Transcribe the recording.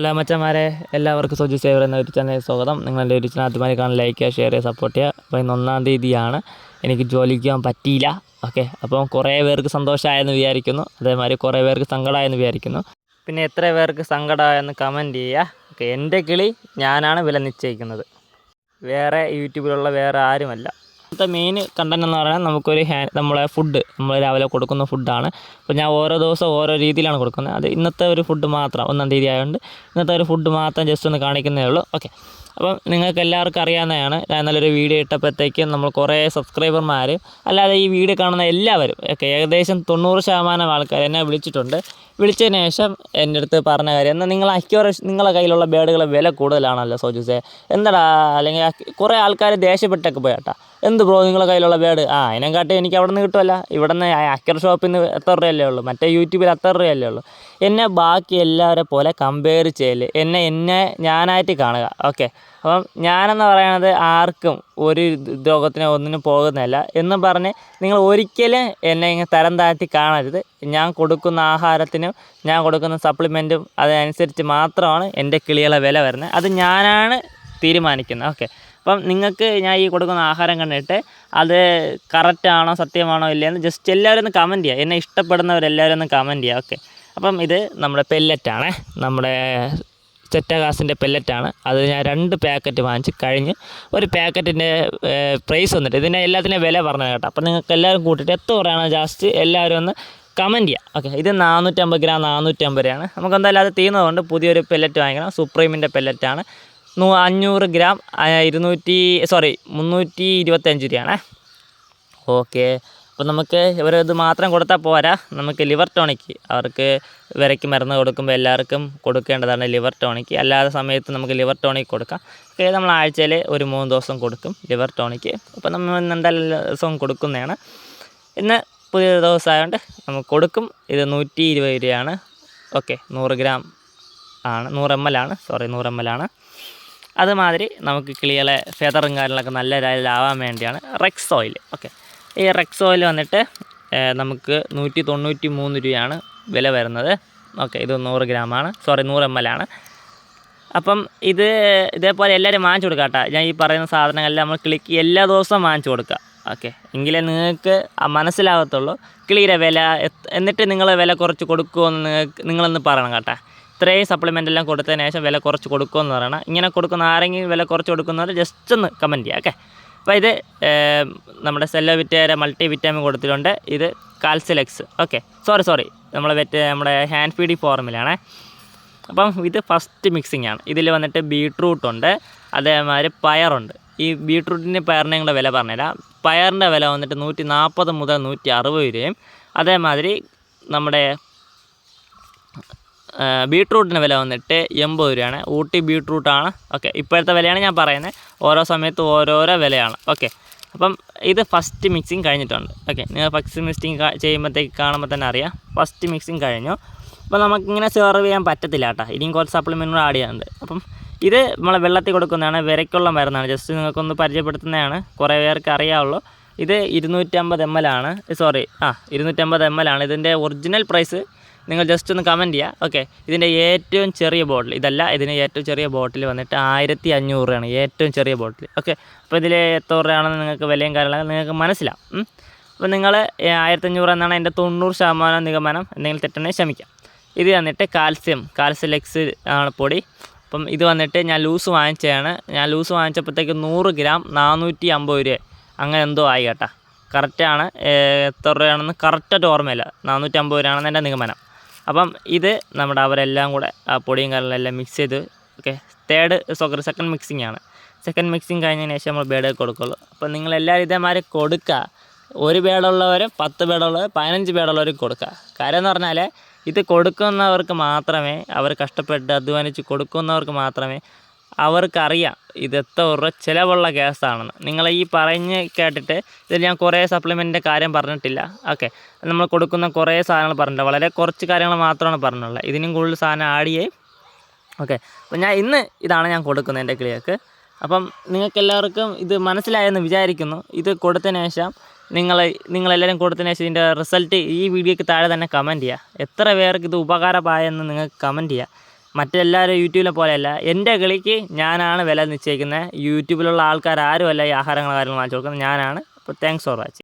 Hello മച്ചന്മാരെ എല്ലാവർക്കും സോജി saver എന്ന ഒരു ചാനലിൽ സ്വാഗതം. നിങ്ങളുടെ ഒരു ചാനൽ ആദ്യമായി കാണാൻ ലൈക്ക് ചെയ്യുക ഷെയർ ചെയ്യുക സപ്പോർട്ട് ചെയ്യുക. അപ്പോൾ ഇന്ന് ഒന്നാം തീയതിയാണ്. എനിക്ക് ജോലിക്ക് പോകാൻ പറ്റിയില്ല. ഓക്കെ അപ്പം കുറേ പേർക്ക് സന്തോഷമായെന്ന് വിചാരിക്കുന്നു. അതേമാതിരി കുറേ പേർക്ക് സങ്കടമായെന്ന് വിചാരിക്കുന്നു. പിന്നെ എത്ര പേർക്ക് സങ്കടമായെന്ന് കമന്റ് ചെയ്യുക. ഓക്കെ എന്റെ കിളി ഞാനാണ് വില നിശ്ചയിക്കുന്നത്. വേറെ യൂട്യൂബിലുള്ള വേറെ ആരുമല്ല. ഇന്നത്തെ മെയിൻ കണ്ടന്റ് എന്ന് പറഞ്ഞാൽ നമുക്കൊരു ഹാ നമ്മളെ ഫുഡ് നമ്മൾ രാവിലെ കൊടുക്കുന്ന ഫുഡാണ് അപ്പോൾ ഞാൻ ഓരോ ദിവസം ഓരോ രീതിയിലാണ് കൊടുക്കുന്നത്. അത് ഇന്നത്തെ ഒരു ഫുഡ് മാത്രം ഒന്നാം തീയതി ആയതുകൊണ്ട് ഇന്നത്തെ ഒരു ഫുഡ് മാത്രം ജസ്റ്റ് ഒന്ന് കാണിക്കുന്നേ ഉള്ളൂ. ഓക്കെ അപ്പം നിങ്ങൾക്ക് എല്ലാവർക്കും അറിയാവുന്നതാണ്. ഞാൻ നല്ലൊരു വീഡിയോ ഇട്ടപ്പോഴത്തേക്കും നമ്മൾ കുറേ സബ്സ്ക്രൈബർമാർ അല്ലാതെ ഈ വീഡിയോ കാണുന്ന എല്ലാവരും ഒക്കെ ഏകദേശം തൊണ്ണൂറ് ശതമാനം ആൾക്കാർ എന്നെ വിളിച്ചിട്ടുണ്ട്. വിളിച്ചതിന് ശേഷം എന്റെ അടുത്ത് പറഞ്ഞ കാര്യം എന്നാൽ നിങ്ങൾ അക്യൂറേഷൻ നിങ്ങളെ കയ്യിലുള്ള ബേഡുകളെ വില കൂടുതലാണല്ലോ സോജുസേ. എന്താടാ അല്ലെങ്കിൽ കുറേ ആൾക്കാർ ദേഷ്യപ്പെട്ടൊക്കെ പോയാട്ടാ എന്ത് ബ്രോ നിങ്ങളെ കയ്യിലുള്ള ബേഡ് ആ അതിനെക്കാട്ടി എനിക്ക് അവിടെ നിന്ന് കിട്ടുമല്ല ഇവിടെ നിന്ന് അക്കർ ഷോപ്പിൽ നിന്ന് എത്ര രൂപയല്ലേ ഉള്ളൂ? മറ്റേ യൂട്യൂബിൽ അത്ര രൂപയല്ലേ ഉള്ളൂ. എന്നെ ബാക്കി എല്ലാവരെ പോലെ കമ്പയർ ചെയ്യൽ. എന്നെ എന്നെ ഞാനായിട്ട് കാണുക. ഓക്കെ അപ്പം ഞാനെന്ന് പറയണത് ആർക്കും ഒരു രോഗത്തിനോ ഒന്നിനും പോകുന്നതല്ല. എന്ന് പറഞ്ഞ് നിങ്ങൾ ഒരിക്കലും എന്നെ ഇങ്ങനെ തരം താഴ്ത്തി കാണരുത്. ഞാൻ കൊടുക്കുന്ന ആഹാരത്തിനും ഞാൻ കൊടുക്കുന്ന സപ്ലിമെന്റും അതനുസരിച്ച് മാത്രമാണ് എന്റെ കിളികളെ വില വരുന്നത്. അത് ഞാനാണ് തീരുമാനിക്കുന്നത്. ഓക്കെ അപ്പം നിങ്ങൾക്ക് ഞാൻ ഈ കൊടുക്കുന്ന ആഹാരം കണ്ടിട്ട് അത് കറക്റ്റാണോ സത്യമാണോ ഇല്ലയെന്ന് ജസ്റ്റ് എല്ലാവരും ഒന്ന് കമന്റ് ചെയ്യുക. എന്നെ ഇഷ്ടപ്പെടുന്നവരെല്ലാവരും ഒന്ന് കമന്റ് ചെയ്യുക. ഓക്കെ അപ്പം ഇത് നമ്മുടെ പെല്ലറ്റാണ് നമ്മുടെ ചെറ്റകാസിന്റെ പെല്ലറ്റാണ് അത് ഞാൻ രണ്ട് പാക്കറ്റ് വാങ്ങിച്ച് കഴിഞ്ഞ് ഒരു പാക്കറ്റിന്റെ പ്രൈസ് വന്നിട്ട് ഇതിന്റെ എല്ലാത്തിന്റെയും വില പറഞ്ഞു കേട്ടോ. അപ്പം നിങ്ങൾക്ക് എല്ലാവരും കൂട്ടിയിട്ട് എത്ര പറയുകയാണ് ജാസ്റ്റ് എല്ലാവരും ഒന്ന് കമന്റ് ചെയ്യാം ഓക്കെ ഇത് നാനൂറ്റമ്പത് ഗ്രാം നാനൂറ്റമ്പത് രൂപയാണ്. നമുക്ക് എന്തായാലും അത് തീർന്നതുകൊണ്ട് പുതിയൊരു പെല്ലറ്റ് വാങ്ങിക്കണം. സുപ്രീമിന്റെ പെല്ലറ്റാണ് നൂ അഞ്ഞൂറ് ഗ്രാം ഇരുന്നൂറ്റി സോറി മുന്നൂറ്റി ഇരുപത്തഞ്ച് രൂപയാണേ. ഓക്കെ. അപ്പോൾ നമുക്ക് ഇവരത് മാത്രം കൊടുത്താൽ പോരാ. നമുക്ക് ലിവർ ടോണിക്ക് അവർക്ക് വിരയ്ക്ക് മരുന്ന് കൊടുക്കുമ്പോൾ എല്ലാവർക്കും കൊടുക്കേണ്ടതാണ് ലിവർ ടോണിക്ക് അല്ലാതെ സമയത്ത് നമുക്ക് ലിവർ ടോണിക്ക് കൊടുക്കാം. ഓക്കെ നമ്മൾ ആഴ്ചയിൽ ഒരു മൂന്ന് ദിവസം കൊടുക്കും ലിവർ ടോണിക്ക് അപ്പോൾ നമ്മൾ എന്തെല്ലാം ദിവസവും കൊടുക്കുന്നതാണ്. ഇന്ന് പുതിയ ദിവസമായതുകൊണ്ട് നമുക്ക് കൊടുക്കും. ഇത് നൂറ്റി ഇരുപത് രൂപയാണ്. ഓക്കെ നൂറ് ഗ്രാം ആണ് നൂറ് എം എൽ ആണ്. സോറി നൂറ് എം എൽ ആണ്. അതുമാതിരി നമുക്ക് കിളികളെ ഫെതറും കാര്യങ്ങളൊക്കെ നല്ല രീതിയിലാവാൻ വേണ്ടിയാണ് റെക്സ് ഓയിൽ ഓക്കെ ഈ റെക്സ് ഓയിൽ വന്നിട്ട് നമുക്ക് നൂറ്റി തൊണ്ണൂറ്റി മൂന്ന് രൂപയാണ് വില വരുന്നത്. ഓക്കെ ഇത് നൂറ് ഗ്രാമാണ്. സോറി നൂറ് എം എൽ ആണ്. അപ്പം ഇത് ഇതേപോലെ എല്ലാവരും വാങ്ങിച്ചു കൊടുക്കാം കേട്ടോ. ഞാൻ ഈ പറയുന്ന സാധനങ്ങളെല്ലാം നമ്മൾ ക്ലിക്ക് എല്ലാ ദിവസവും വാങ്ങിച്ചു കൊടുക്കുക. ഓക്കെ എങ്കിലേ നിങ്ങൾക്ക് മനസ്സിലാകത്തുള്ളൂ കിളിയുടെ വില എന്നിട്ട് നിങ്ങൾ വില കുറച്ച് കൊടുക്കുമെന്ന് നിങ്ങൾക്ക് നിങ്ങളൊന്ന് പറയണം കേട്ടോ. ഇത്രയും സപ്ലിമെന്റ് എല്ലാം കൊടുത്തതിന് ശേഷം വില കുറച്ച് കൊടുക്കുമെന്ന് പറയണം. ഇങ്ങനെ കൊടുക്കുന്ന ആരെങ്കിലും വില കുറച്ച് കൊടുക്കുന്നവർ ജസ്റ്റ് ഒന്ന് കമന്റ് ചെയ്യുക ഓക്കെ അപ്പോൾ ഇത് നമ്മുടെ സെല്ലോ വിറ്റേരെ മൾട്ടി വിറ്റാമിൻ കൊടുത്തിട്ടുണ്ട്. ഇത് കാൽസിലെക്സ് ഓക്കെ സോറി സോറി നമ്മൾ വെറ്റ് നമ്മുടെ ഹാൻഡ് ഫീഡി ഫോർമിലാണേ അപ്പം ഇത് ഫസ്റ്റ് മിക്സിംഗ് ആണ്. ഇതിൽ വന്നിട്ട് ബീട്രൂട്ട് ഉണ്ട്. അതേമാതിരി പയറുണ്ട് ഈ ബീട്രൂട്ടിന്റെ പയറിനെയും കൂടെ വില പറഞ്ഞുതരാം. പയറിന്റെ വില വന്നിട്ട് നൂറ്റി നാൽപ്പത് മുതൽ നൂറ്റി അറുപത് രൂപയും അതേമാതിരി നമ്മുടെ ബീട്രൂട്ടിന്റെ വില വന്നിട്ട് എൺപത് രൂപയാണ്. ഊട്ടി ബീട്രൂട്ടാണ്. ഓക്കെ ഇപ്പോഴത്തെ വിലയാണ് ഞാൻ പറയുന്നത്. ഓരോ സമയത്ത് ഓരോരോ വിലയാണ്. ഓക്കെ അപ്പം ഇത് ഫസ്റ്റ് മിക്സിങ് കഴിഞ്ഞിട്ടുണ്ട്. ഓക്കെ നിങ്ങൾ ഫസ്റ്റ് മിക്സിങ് ചെയ്യുമ്പോഴത്തേക്ക് കാണുമ്പോൾ തന്നെ അറിയാം. ഫസ്റ്റ് മിക്സിങ് കഴിഞ്ഞു. അപ്പോൾ നമുക്കിങ്ങനെ സെർവ് ചെയ്യാൻ പറ്റത്തില്ല കേട്ടോ. ഇനിയും കുറച്ച് സപ്ലിമെന്റ് ആഡ് ചെയ്യാനുണ്ട്. അപ്പം ഇത് നമ്മളെ വെള്ളത്തിൽ കൊടുക്കുന്നതാണ്. വിരയ്ക്കുള്ള മരുന്നാണ്. ജസ്റ്റ് നിങ്ങൾക്കൊന്ന് പരിചയപ്പെടുത്തുന്നതാണ്. കുറേ പേർക്ക് അറിയാവുള്ളൂ. ഇത് ഇരുന്നൂറ്റമ്പത് എം എൽ ആണ്. സോറി ആ ഇരുന്നൂറ്റമ്പത് എം എൽ ആണ്. ഇതിന്റെ ഒറിജിനൽ പ്രൈസ് നിങ്ങൾ ജസ്റ്റ് ഒന്ന് കമന്റ് ചെയ്യുക ഓക്കെ ഇതിന്റെ ഏറ്റവും ചെറിയ ബോട്ടിൽ ഇതല്ല ഇതിന് ഏറ്റവും ചെറിയ ബോട്ടിൽ വന്നിട്ട് ആയിരത്തി അഞ്ഞൂറ് രൂപയാണ് ഏറ്റവും ചെറിയ ബോട്ടിൽ ഓക്കെ അപ്പോൾ ഇതിൽ എത്ര രൂപയാണെന്ന് നിങ്ങൾക്ക് വിലയും കാര്യങ്ങളൊക്കെ നിങ്ങൾക്ക് മനസ്സിലാവും. അപ്പോൾ നിങ്ങൾ ആയിരത്തഞ്ഞൂറ് എന്നാണ് എന്റെ തൊണ്ണൂറ് ശതമാനം നിഗമനം. എന്തെങ്കിലും തെറ്റുണ്ടെങ്കിൽ ക്ഷമിക്കാം. ഇത് വന്നിട്ട് കാൽസ്യം കാൽസ്യലെക്സ് ആണ് പൊടി. അപ്പം ഇത് വന്നിട്ട് ഞാൻ ലൂസ് വാങ്ങിച്ചതാണ്. ഞാൻ ലൂസ് വാങ്ങിച്ചപ്പോഴത്തേക്ക് നൂറ് ഗ്രാം നാനൂറ്റി അമ്പത് രൂപ അങ്ങനെ എന്തോ ആയി കേട്ടാ. കറക്റ്റാണ് എത്ര രൂപയാണെന്ന് കറക്റ്റായിട്ട് ഓർമ്മയില്ല. നാനൂറ്റി അമ്പത് രൂപയാണെന്ന് എന്റെ നിഗമനം. അപ്പം ഇത് നമ്മുടെ അവരെല്ലാം കൂടെ ആ പൊടിയും കാര്യങ്ങളെല്ലാം മിക്സ് ചെയ്ത് okay third sorry second mixing ആണ്. സെക്കൻഡ് മിക്സിംഗ് കഴിഞ്ഞതിന് ശേഷം നമ്മൾ ബേഡ് കൊടുക്കുള്ളൂ. അപ്പോൾ നിങ്ങളെല്ലാവരും ഇതേമാതിരി കൊടുക്കുക. ഒരു ബേഡുള്ളവർ പത്ത് ബേഡുള്ളവർ പതിനഞ്ച് ബേഡുള്ളവർ കൊടുക്കുക. കാര്യം എന്ന് പറഞ്ഞാൽ ഇത് കൊടുക്കുന്നവർക്ക് മാത്രമേ അവർ കഷ്ടപ്പെട്ട് അധ്വാനിച്ച് കൊടുക്കുന്നവർക്ക് മാത്രമേ അവർക്കറിയാം ഇത് എത്ര ചിലവുള്ള കേസാണെന്ന്. നിങ്ങൾ ഈ പറഞ്ഞ് കേട്ടിട്ട് ഇതിൽ ഞാൻ കുറേ സപ്ലിമെന്റിന്റെ കാര്യം പറഞ്ഞിട്ടില്ല. ഓക്കെ നമ്മൾ കൊടുക്കുന്ന കുറേ സാധനങ്ങൾ പറഞ്ഞിട്ടുണ്ട് വളരെ കുറച്ച് കാര്യങ്ങൾ മാത്രമാണ് പറഞ്ഞുള്ളത് ഇതിനും കൂടുതൽ സാധനം ആഡ് ചെയ്യും. ഓക്കെ അപ്പോൾ ഞാൻ ഇന്ന് ഇതാണ് ഞാൻ കൊടുക്കുന്നത് എന്റെ കിളികൾക്ക് അപ്പം നിങ്ങൾക്ക് എല്ലാവർക്കും ഇത് മനസ്സിലായെന്ന് വിചാരിക്കുന്നു. ഇത് കൊടുത്തതിന് ശേഷം നിങ്ങൾ നിങ്ങളെല്ലാവരും കൊടുത്തതിന് ശേഷം ഇതിന്റെ റിസൾട്ട് ഈ വീഡിയോയ്ക്ക് താഴെ തന്നെ കമന്റ് ചെയ്യുക എത്ര പേർക്ക് ഇത് ഉപകാരമായെന്ന് നിങ്ങൾക്ക് കമന്റ് ചെയ്യുക മറ്റെല്ലാവരും യൂട്യൂബിലെ പോലെയല്ല. എന്റെ കളിക്ക് ഞാനാണ് വില നിശ്ചയിക്കുന്നത്. യൂട്യൂബിലുള്ള ആൾക്കാർ ആരുമല്ല ഈ ആഹാരങ്ങൾ കാര്യങ്ങൾ വാങ്ങിച്ചു കൊടുക്കുന്നത്. ഞാനാണ്. അപ്പോൾ താങ്ക്സ് ഫോർ വാച്ചിങ്